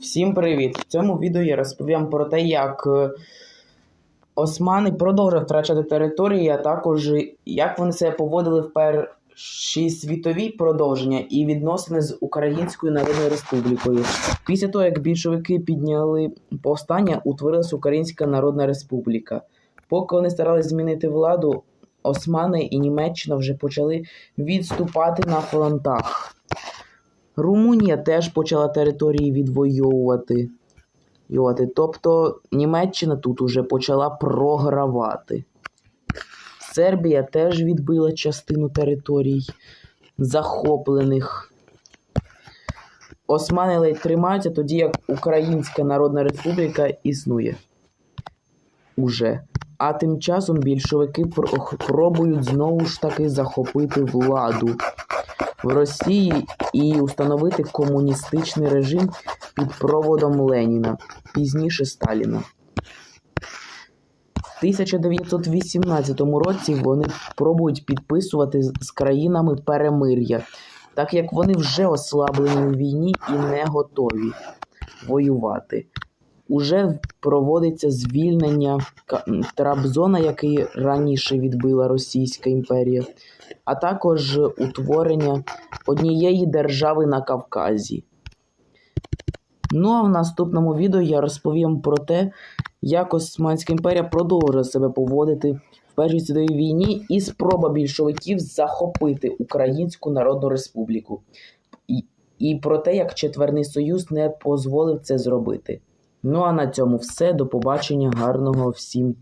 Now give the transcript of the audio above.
Всім привіт! В цьому відео я розповім про те, як е, османи продовжують втрачати території, а також як вони себе поводили в першій світовій продовження і відносини з Українською Народною Республікою. Після того, як більшовики підняли повстання, утворилась Українська Народна Республіка. Поки вони старалися змінити владу, османи і Німеччина вже почали відступати на фронтах. Румунія теж почала території відвоювати. Тобто Німеччина тут уже почала програвати. Сербія теж відбила частину територій захоплених. Османи ледь тримаються, тоді як Українська Народна Республіка існує. Уже. А тим часом більшовики про- пробують знову ж таки захопити владу в Росії і установити комуністичний режим під проводом Леніна, пізніше Сталіна. В 1918 році вони пробують підписувати з країнами перемир'я, так як вони вже ослаблені у війні і не готові воювати. Уже проводиться звільнення Трабзона, який раніше відбила Російська імперія, а також утворення однієї держави на Кавказі. Ну а в наступному відео я розповім про те, як Османська імперія продовжує себе поводити в Першій світовій війні і спроба більшовиків захопити Українську Народну Республіку. І, і про те, як Четверний Союз не дозволив це зробити. Ну а на цьому все. До побачення, гарного всім